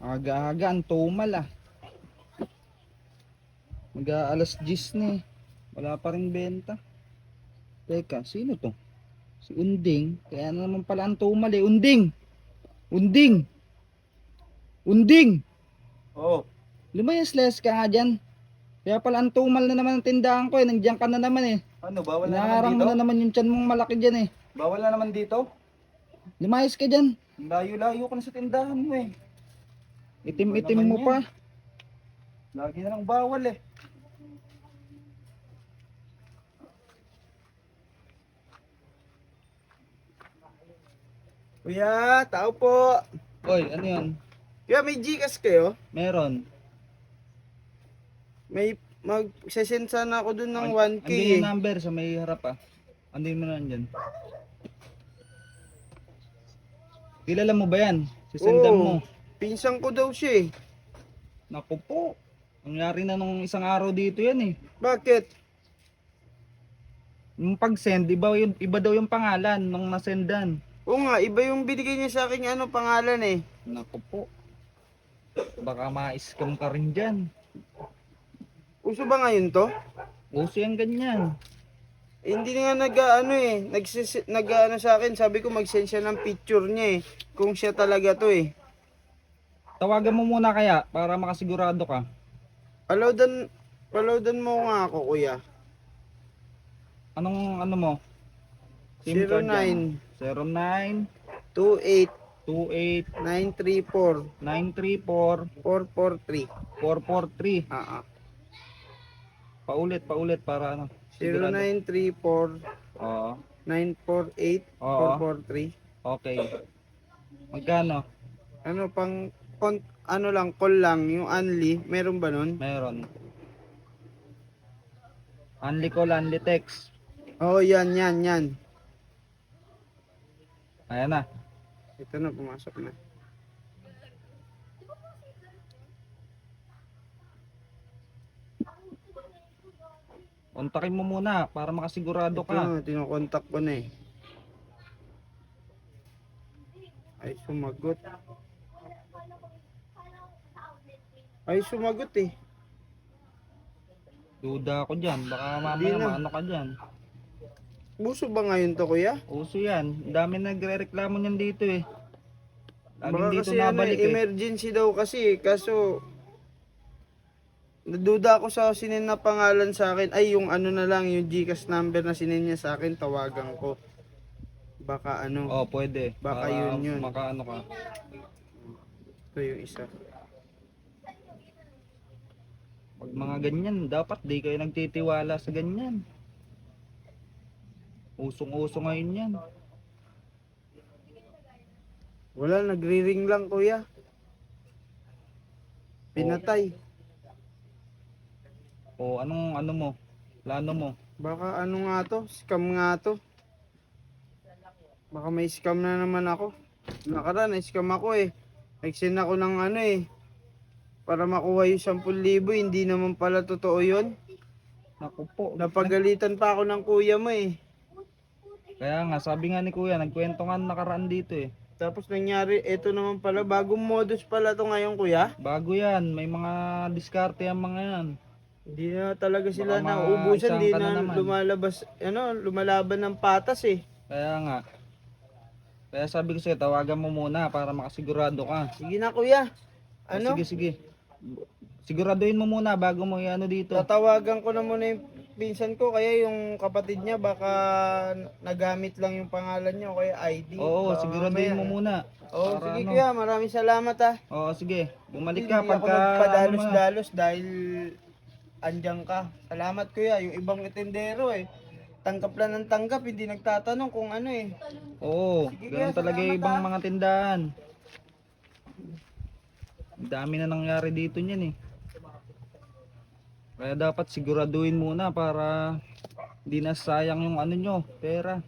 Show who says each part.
Speaker 1: Aga-aga, ang tumal ah. Mag alas 10 na eh. Wala pa rin benta. Teka, sino to? Si Unding. Kaya na naman pala ang tumal eh. Unding! Unding! Unding!
Speaker 2: Oo.
Speaker 1: Lumayas les ka nga dyan. Kaya pala ang tumal na naman ang tindahan ko eh. Nandiyan ka na naman eh.
Speaker 2: Ano, bawal na
Speaker 1: Inaarang
Speaker 2: naman
Speaker 1: mo
Speaker 2: dito?
Speaker 1: na naman yung tiyan mong malaki dyan eh.
Speaker 2: Bawal na naman dito?
Speaker 1: Lumayas ka dyan.
Speaker 2: Layo-layo ka na sa tindahan mo eh.
Speaker 1: Itim-itim mo pa.
Speaker 2: Lagi na lang bawal eh. Kuya, tao po.
Speaker 1: Oy, ano yun?
Speaker 2: Kuya, may Gcash kayo?
Speaker 1: Meron.
Speaker 2: May mag-sesend sana ako dun ng
Speaker 1: An-
Speaker 2: 1K
Speaker 1: Andun
Speaker 2: eh.
Speaker 1: yung number sa may harap ah. Andun mo na andyan. Kilala mo ba yan? Sisendan
Speaker 2: Oo.
Speaker 1: mo.
Speaker 2: Pinsan ko daw siya eh.
Speaker 1: Naku po. Nangyari na nung isang araw dito yan eh.
Speaker 2: Bakit?
Speaker 1: Yung pag-send, iba, yun, iba daw yung pangalan nung nasendan.
Speaker 2: Oo nga, iba yung binigay niya sa akin ano pangalan eh.
Speaker 1: Naku po. Baka ma-scam ka rin dyan.
Speaker 2: Uso ba ngayon to?
Speaker 1: Uso yan ganyan.
Speaker 2: Eh, hindi nga nag ano eh, nagsis, nag ano sa akin, sabi ko mag-send siya ng picture niya eh, kung siya talaga to eh.
Speaker 1: Tawagan mo muna kaya para makasigurado ka.
Speaker 2: Palawdan, palawdan mo nga ako kuya.
Speaker 1: Anong ano mo? SIM card yan.
Speaker 2: 09
Speaker 1: 09
Speaker 2: 28
Speaker 1: 28
Speaker 2: 934
Speaker 1: 934
Speaker 2: 443.
Speaker 1: 443.
Speaker 2: Ah, ah.
Speaker 1: Paulit, paulit para ano. sigurado.
Speaker 2: 0934
Speaker 1: Oo.
Speaker 2: 948
Speaker 1: Oo.
Speaker 2: 443.
Speaker 1: Okay. Magkano?
Speaker 2: Ano pang kon, ano lang call lang yung only, meron ba nun?
Speaker 1: Meron. Unli call, unli text.
Speaker 2: Oh, yan, yan, yan.
Speaker 1: Ayan na.
Speaker 2: Ito na pumasok na.
Speaker 1: Kontakin mo muna para makasigurado
Speaker 2: Ito
Speaker 1: ka.
Speaker 2: tinokontak ko na eh. Ay, sumagot. Ay, sumagot eh.
Speaker 1: Duda ako dyan. Baka mamaya
Speaker 2: na.
Speaker 1: maano ka dyan.
Speaker 2: Buso ba ngayon to, kuya?
Speaker 1: Uso yan. Ang dami nagre-reklamo niyan dito eh. Laging
Speaker 2: Baka
Speaker 1: dito
Speaker 2: kasi ano,
Speaker 1: nabalik
Speaker 2: eh,
Speaker 1: eh.
Speaker 2: emergency daw kasi. Kaso, naduda ako sa sinin na pangalan sa akin. Ay, yung ano na lang, yung Gcash number na sinin niya sa akin, tawagan ko. Baka ano,
Speaker 1: Oh, pwede.
Speaker 2: Baka
Speaker 1: Para
Speaker 2: yun yun.
Speaker 1: Makaano ka.
Speaker 2: ito yung isa.
Speaker 1: Pag mga ganyan, dapat di kayo nagtitiwala sa ganyan. Usong-uso ngayon yan.
Speaker 2: Wala, nagri-ring lang, kuya. Pinatay.
Speaker 1: O anong ano mo? Plano mo?
Speaker 2: Baka ano nga to, scam nga to. Baka may scam na naman ako. Nakaraan, na-scam ako eh. Nag-send ako ng ano eh. Para makuha yung 10,000, hindi naman pala totoo yun.
Speaker 1: Naku po.
Speaker 2: Napagalitan pa ako ng kuya mo eh.
Speaker 1: Kaya nga, sabi nga ni kuya, nagkwento nga nakaraan dito eh.
Speaker 2: Tapos nangyari, eto naman pala, bagong modus pala to ngayon kuya.
Speaker 1: Bago yan, may mga diskarte ang mga yan.
Speaker 2: Hindi na talaga sila
Speaker 1: Baka
Speaker 2: nauubusan,
Speaker 1: maisang
Speaker 2: hindi
Speaker 1: ka na
Speaker 2: na
Speaker 1: naman.
Speaker 2: lumalabas, ano, lumalaban ng patas eh.
Speaker 1: Kaya nga. Kaya sabi ko sa'yo, tawagan mo muna para makasigurado ka.
Speaker 2: Sige na kuya.
Speaker 1: O,
Speaker 2: Ano?
Speaker 1: Sige, sige. Siguraduhin mo muna bago mo i-ano dito.
Speaker 2: Tatawagan ko na muna yung pinsan ko kaya yung kapatid niya baka nagamit lang yung pangalan niya kaya ID.
Speaker 1: Oo,
Speaker 2: Baka
Speaker 1: siguraduhin mo
Speaker 2: mamaya-
Speaker 1: muna.
Speaker 2: Oo,
Speaker 1: Para
Speaker 2: sige
Speaker 1: ano.
Speaker 2: kuya, maraming salamat ah.
Speaker 1: Oo, sige. Bumalik
Speaker 2: Hindi
Speaker 1: ka
Speaker 2: ako
Speaker 1: pagka... ano mo na.
Speaker 2: nagpadalos-dalos dahil andyan ka. Salamat kuya, yung ibang itendero eh. Tanggap lang ng tanggap, hindi nagtatanong kung ano eh.
Speaker 1: Oo,
Speaker 2: Sige,
Speaker 1: ganun
Speaker 2: kuya,
Speaker 1: talaga yung ibang
Speaker 2: ah.
Speaker 1: mga tindahan. Dami na nangyari dito niyan eh. Kaya dapat siguraduhin muna para hindi na sayang yung ano nyo, pera.